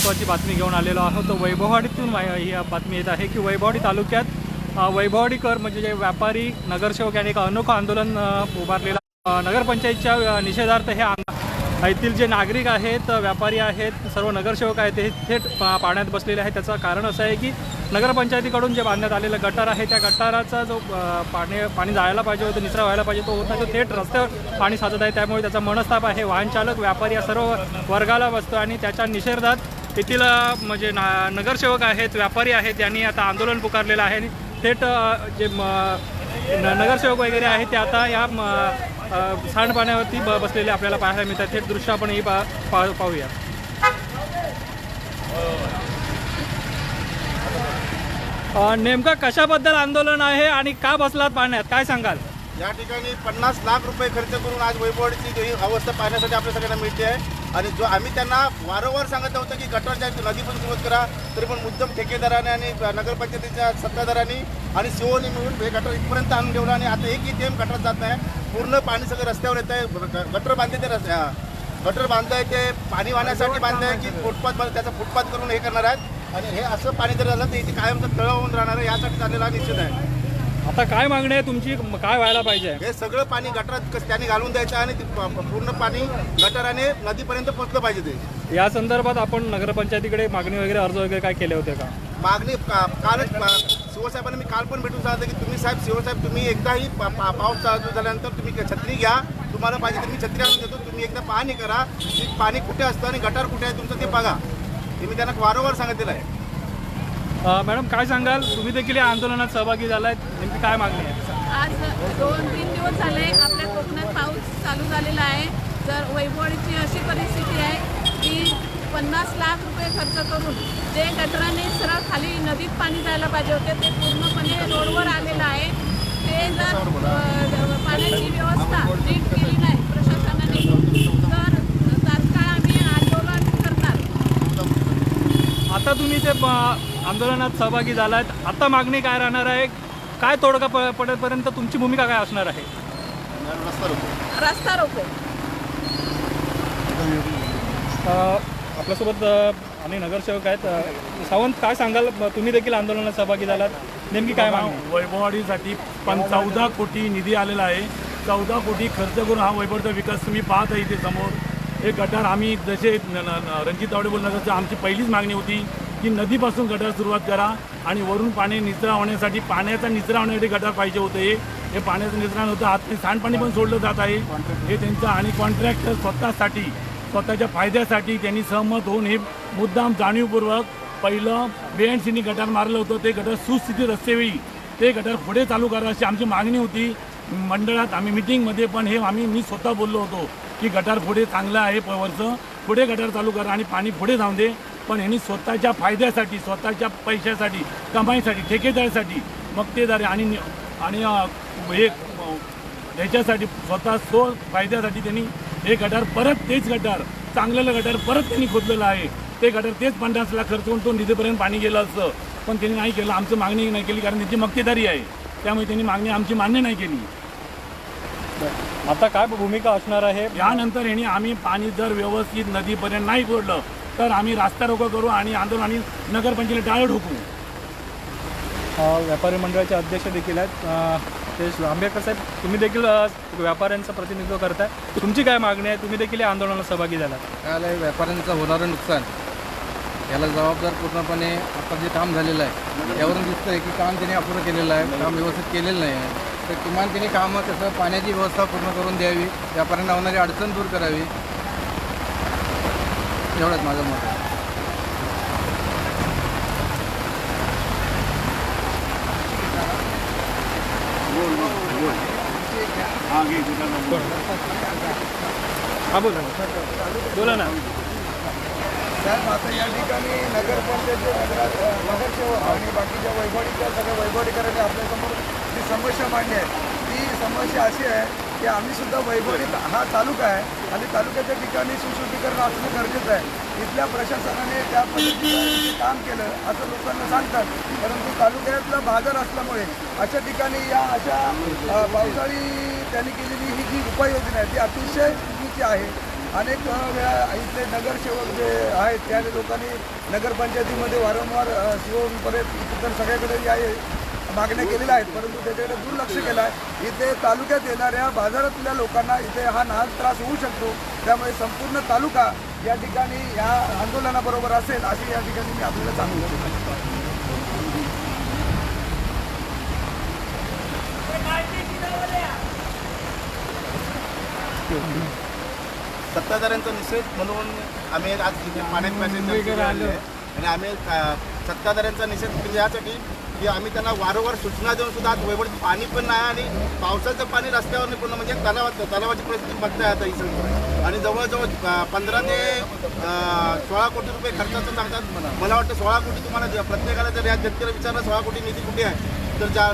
महत्त्वाची बातमी घेऊन आलेलो आहोत. वैभववाडीतून ही बातमी येत आहे की वैभववाडी तालुक्यात वैभववाडीकर म्हणजे जे व्यापारी नगरसेवक यांनी एक अनोखं आंदोलन उभारलेलं नगरपंचायतच्या निषेधार्थ हे येथील जे नागरिक आहेत व्यापारी आहेत सर्व नगरसेवक आहेत ते थेट पा- पाण्यात बसलेले आहेत. त्याचं कारण असं आहे की नगरपंचायतीकडून जे बांधण्यात आलेलं गटार आहे त्या गटाराचा जो पाणी पाणी जायला पाहिजे होतं निचरा व्हायला पाहिजे तो होत नाही तो थेट रस्त्यावर पाणी साचत आहे. त्यामुळे त्याचा मनस्ताप आहे. वाहनचालक व्यापारी या सर्व वर्गाला बसतो आणि त्याच्या निषेधात येथील म्हणजे ना नगरसेवक आहेत व्यापारी आहेत यांनी आता आंदोलन पुकारलेलं आहे. आणि थेट जे म, न- नगरसेवक वगैरे आहेत ते आता या म, सांडपाण्यावरती ब बसलेले आपल्याला पाहायला मिळतात. थेट दृश्य आपण ही पा पा- पाहूया. नेमकं कशाबद्दल आंदोलन आहे आणि का बसलात पाण्यात काय सांगाल? या ठिकाणी पन्नास लाख रुपये खर्च करून आज वैभववाडीची अवस्था पाहण्यासाठी आपल्या सगळ्यांना मिळते आहे. आणि जो आम्ही त्यांना वारंवार सांगत होतो की गटारच्या नदीपासून सुरुवात करा तरी पण मुद्दम ठेकेदाराने आणि नगरपंचायतीच्या सत्ताधारांनी आणि सीओनी मिळून हे गटर इथपर्यंत आणून ठेवलं आणि आता एकही थेंब गटारात जात नाही. पूर्ण पाणी सगळं रस्त्यावर येत आहे गटर बांधते ते रस्त्या गटर बांधताय ते पाणी वाहण्यासाठी बांधताय की फुटपाथ बांध- त्याचा फुटपाथ करून हे करणार आहेत. आणि हे असं पाणी जर झालं तर इथे कायमचं तळ होऊन राहणार आहे यासाठी चाललेला निश्चित आहे. आता काय मागणी आहे तुमची? काय व्हायला पाहिजे? हे सगळं पाणी गटारात कस- त्यांनी घालून द्यायचं आणि ते प- प- पूर्ण पाणी गटाराने नदीपर्यंत पोहोचलं पाहिजे ते. या संदर्भात आपण नगरपंचायतीकडे मागणी वगैरे अर्ज वगैरे काय केले होते का? मागणी का- कालच शिवसाहेबांना मी काल पण भेटून सांगितलं की तुम्ही साहेब शिवसाहेब तुम्ही एकदाही पा- पा- पाऊस चालू झाल्यानंतर तुम्ही छत्री घ्या. तुम्हाला पाहिजे तर मी छत्री आणून देतो. तुम्ही एकदा पाहणी करा. की पाणी कुठे असतं आणि गटार कुठे आहे तुमचं ते बघा. हे मी त्यांना वारंवार सांगितलेलं आहे. मॅडम काय सांगाल? तुम्ही देखील या आंदोलनात सहभागी झालाय नेमकी काय मागणी आहे? आज दोन तीन दिवस झाले आपल्या कोकणात पाऊस चालू झालेला आहे. जर वैभवडीची अशी परिस्थिती आहे की पन्नास लाख रुपये खर्च करून जे गटराने सरळ खाली नदीत पाणी जायला पाहिजे होते ते पूर्णपणे रोडवर आलेलं आहे. ते जर पाण्याची व्यवस्था नीट केली नाही प्रशासनाने तर तात्काळ आम्ही आंदोलन करणार. आता तुम्ही ते आंदोलनात सहभागी झालात. आता मागणी काय राहणार आहे? काय तोडगा प- पडेपर्यंत तुमची भूमिका काय असणार आहे? रस्ता रोको. रस्ता रोको अ, आपल्यासोबत आणि नगरसेवक आहेत. सावंत काय सांगाल? तुम्ही देखील आंदोलनात सहभागी झालात. नेमकी काय मागणी? आहे? वैभववाडीसाठी पण चौदा कोटी निधी आलेला आहे. चौदा कोटी खर्च करून हा वैभवचा विकास तुम्ही पाहत आहे इथे समोर. हे गटार आम्ही जसे रणजित तावडे बोलणार तसं आमची पहिलीच मागणी होती. की नदीपासून गटार सुरुवात करा आणि वरून पाणी निचरा होण्यासाठी पाण्याचा निचरा होण्यासाठी गटार पाहिजे होते. हे पाण्याचा पाण्याचं निचरा नव्हतं आत सांडपाणी पण सोडलं जात आहे. हे त्यांचं आणि कॉन्ट्रॅक्टर स्वतःसाठी स्वतःच्या फायद्यासाठी त्यांनी सहमत होऊन हे मुद्दाम जाणीवपूर्वक पहिलं बीएनसीनी गटार मारलं होतं. ते गटार सुस्थितीत असतेवेळी ते गटार पुढे चालू करा अशी आमची मागणी होती. मंडळात आम्ही मिटिंगमध्ये पण हे आम्ही मी स्वतः बोललो होतो की गटार पुढे चांगलं आहे पवरचं वरचं पुढे गटार चालू करा आणि पाणी पुढे जाऊन दे. पण ह्यांनी स्वतःच्या फायद्यासाठी स्वतःच्या पैशासाठी कमाईसाठी ठेकेदारीसाठी मक्तेदारी आणि आणि हे ह्याच्यासाठी स्वतः सो फायद्यासाठी त्यांनी हे गटार परत तेच गटार चांगलेलं गटार परत त्यांनी खोदलेलं आहे. ते गटार तेच पन्नास लाख खर्च करून तो निधीपर्यंत पाणी गेलं असतं पण त्यांनी नाही केलं आमचं मागणी नाही केली कारण त्यांची मक्तेदारी आहे. त्यामुळे त्यांनी मागणी आमची मान्य नाही केली. आता काय भूमिका असणार आहे? यानंतर ह्यांनी आम्ही पाणी जर व्यवस्थित नदीपर्यंत नाही सोडलं तर आम्ही रास्ता रोको करू आणि आंदोलन आणि नगरपंचायतीला टाळं ठोकू. अ, व्यापारी मंडळाचे अध्यक्ष देखील आहेत. ते आंबेडकर साहेब तुम्ही देखील व्यापाऱ्यांचं प्रतिनिधित्व करताय. तुमची काय मागणी आहे? तुम्ही देखील या आंदोलनात सहभागी झालात काय आलंय व्यापाऱ्यांचं होणारं नुकसान. याला जबाबदार पूर्णपणे आता जे काम झालेलं आहे यावरून दिसतं आहे की काम त्यांनी अपुरं केलेलं आहे काम व्यवस्थित केलेलं नाही आहे. तर किमान त्यांनी कामं कसं पाण्याची व्यवस्था पूर्ण करून द्यावी व्यापाऱ्यांना होणारी अडचण दूर करावी. एवढंच माझं मत आहे. हा बोला ना बोला ना. साहेब आता या ठिकाणी नगरपंचायतचे नगरात नगरसेवक आणि बाकीच्या वैभवडीच्या सगळ्या वैभवडीकरांनी आपल्यासमोर समस्या मांडली आहे. ती समस्या अशी आहे की आम्हीसुद्धा सुद्धा हा तालुका आहे. आणि तालुक्याच्या ठिकाणी सुशुद्धीकरण असणं गरजेचं आहे. इथल्या प्रशासनाने त्या पद्धतीने काम केलं असं लोकांना सांगतात. परंतु तालुक्यातला बाजार असल्यामुळे अशा ठिकाणी या अशा पावसाळी त्यांनी केलेली ही जी उपाययोजना आहे ती अतिशय चुकीची आहे. अनेक वेळा इथले नगरसेवक जे आहेत त्या लोकांनी नगरपंचायतीमध्ये वारंवार शिवपर्यंत इतर सगळ्याकडे या मागण्या केलेल्या आहेत परंतु त्याच्याकडे दुर्लक्ष केलं आहे. इथे तालुक्यात येणाऱ्या बाजारातल्या लोकांना इथे हा नाहक त्रास होऊ शकतो. त्यामुळे संपूर्ण तालुका या ठिकाणी या आंदोलनाबरोबर असेल अशी या ठिकाणी मी आपल्याला सांगू इच्छितो. सत्ताधाऱ्यांचा निषेध म्हणून आम्ही आज पाण्यात मॅसेज आणि आम्ही सत्ताधाऱ्यांचा निषेध केला यासाठी की आम्ही त्यांना वारंवार सूचना देऊन सुद्धा आज वैभव पाणी पण नाही आणि पावसाचं पाणी रस्त्यावर नाही पूर्ण म्हणजे तलावात तलावाची परिस्थिती बघताय आता ही सगळी आणि जवळजवळ पंधरा ते सोळा कोटी रुपये खर्चाचं सांगतात. मला वाटतं सोळा कोटी तुम्हाला प्रत्येकाला जर या शेतकऱ्याला विचारलं सोळा कोटी निधी कुठे आहे तर ज्या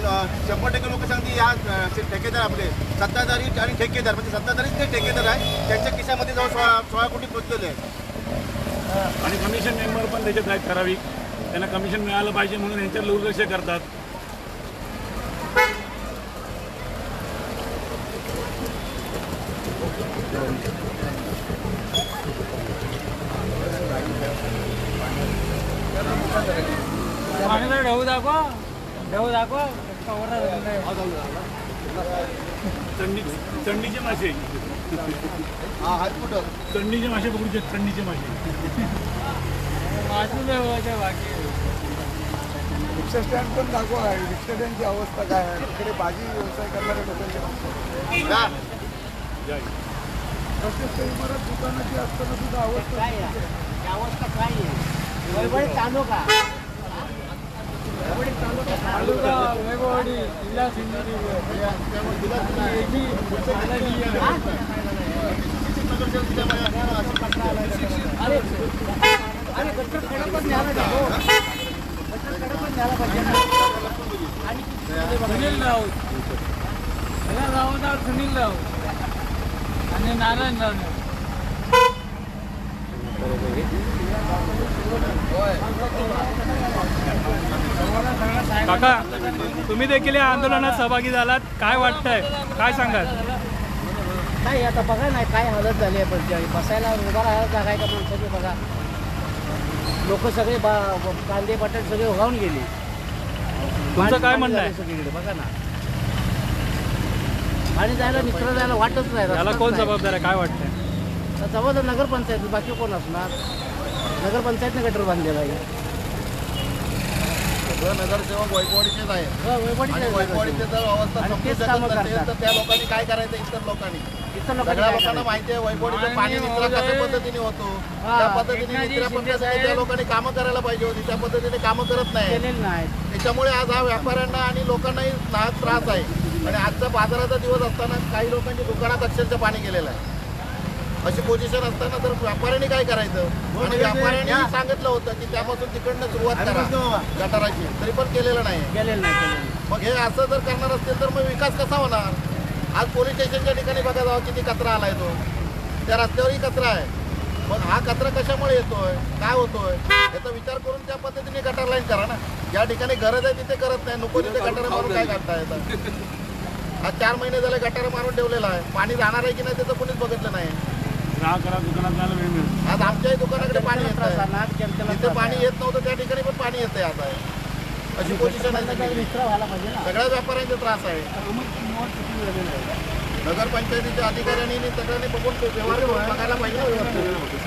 शंभर टक्के लोक सांगतील या ठेकेदार आपले सत्ताधारी आणि ठेकेदार. म्हणजे सत्ताधारीच जे ठेकेदार आहे. त्यांच्या खिशामध्ये जवळ सोळा सोळा कोटी पोचलेले आहे आणि कमिशन मेंबर पण त्याच्यात आहेत ठराविक. त्यांना कमिशन मिळालं पाहिजे म्हणून यांच्यावर दुर्लक्ष करतात. थंडी थंडीचे मासे. थंडीचे मासे पकडूचे थंडीचे मासे. रिक्षा स्टँड पण दाखवा. रिक्षा स्टँडची अवस्था काय आहे? तिकडे भाजी व्यवसाय करणाऱ्या लोकांची अवस्था का? प्रत्येक इमारत दुकानाची असताना सुद्धा अवस्था चुकीची आहे. सुनील राऊत. सगळ्या गावात सुनील राऊत. आणि नारायण काका तुम्ही देखील या आंदोलनात सहभागी झालात. काय वाटतंय? काय सांगाल? नाही आता बघा नाही काय हालत झाली आहे पण बसायला उभा राहायला जागा आहे का माणसाची? बघा. लोक सगळे बा कांदे बटाटे सगळे उगावून गेले. तुमचं काय म्हणणं आहे? सगळीकडे बघा ना. पाणी जायला मित्र जायला वाटच नाही याला रस्ताच कोण नाही. जबाबदार आहे? काय वाटतंय? जबाबदार नगरपंचायत बाकी कोण असणार? नगरपंचायतने गटर बांधलेला आहे. सगळं नगरसेवक वैभवडीचेच आहे हो, वैभवडीचं आणि आहे वैभवडीचे. जर अवस्था आणि समजू तेच शकत कामं नसेल करतात. तर त्या लोकांनी काय करायचं? इतर लोकांनी. सगळ्या लोकांना? माहिती आहे वैभवडीचं पाणी आणि निचरा कशा महोदय, पद्धतीने होतो. त्या पद्धतीने त्या लोकांनी कामं करायला पाहिजे होती. त्या पद्धतीने कामं करत नाही. त्याच्यामुळे आज हा व्यापाऱ्यांना आणि लोकांनाही नाहक त्रास आहे. आणि आजचा बाजाराचा दिवस असताना काही लोकांच्या दुकानात अक्षरशः पाणी गेलेलं आहे. अशी पोझिशन असताना तर व्यापाऱ्यांनी काय करायचं? आणि व्यापाऱ्यांनी सांगितलं होतं की त्यापासून तिकडनं सुरुवात करा. गटाराची. तरी पण केलेलं नाही. मग हे असं जर करणार असतील तर मग विकास कसा होणार आज पोलीस स्टेशनच्या ठिकाणी बघा जावं किती कचरा आलाय तो. त्या रस्त्यावरही कचरा आहे. मग हा कचरा कशामुळे येतोय? काय होतोय? याचा विचार करून त्या पद्धतीने गटार लाईन करा ना. ज्या ठिकाणी गरज आहे तिथे करत नाही. नको तिथे गटार मारून काय करता येतं? आज चार महिने झाले गटार मारून ठेवलेला आहे. पाणी जाणार आहे की नाही त्याचं कोणीच बघितलं नाही. आज आमच्याही दुकानाकडे पाणी येत आहे, आहे त्रास पाणी आहे. येत नव्हतं त्या ठिकाणी पण पाणी येतंय आता. अशी पोझिशन आहे सगळ्या व्यापाऱ्यांचा त्रास आहे. नगरपंचायतीच्या अधिकाऱ्यांनी सगळ्यांनी बघून व्यवहार बघायला पाहिजे.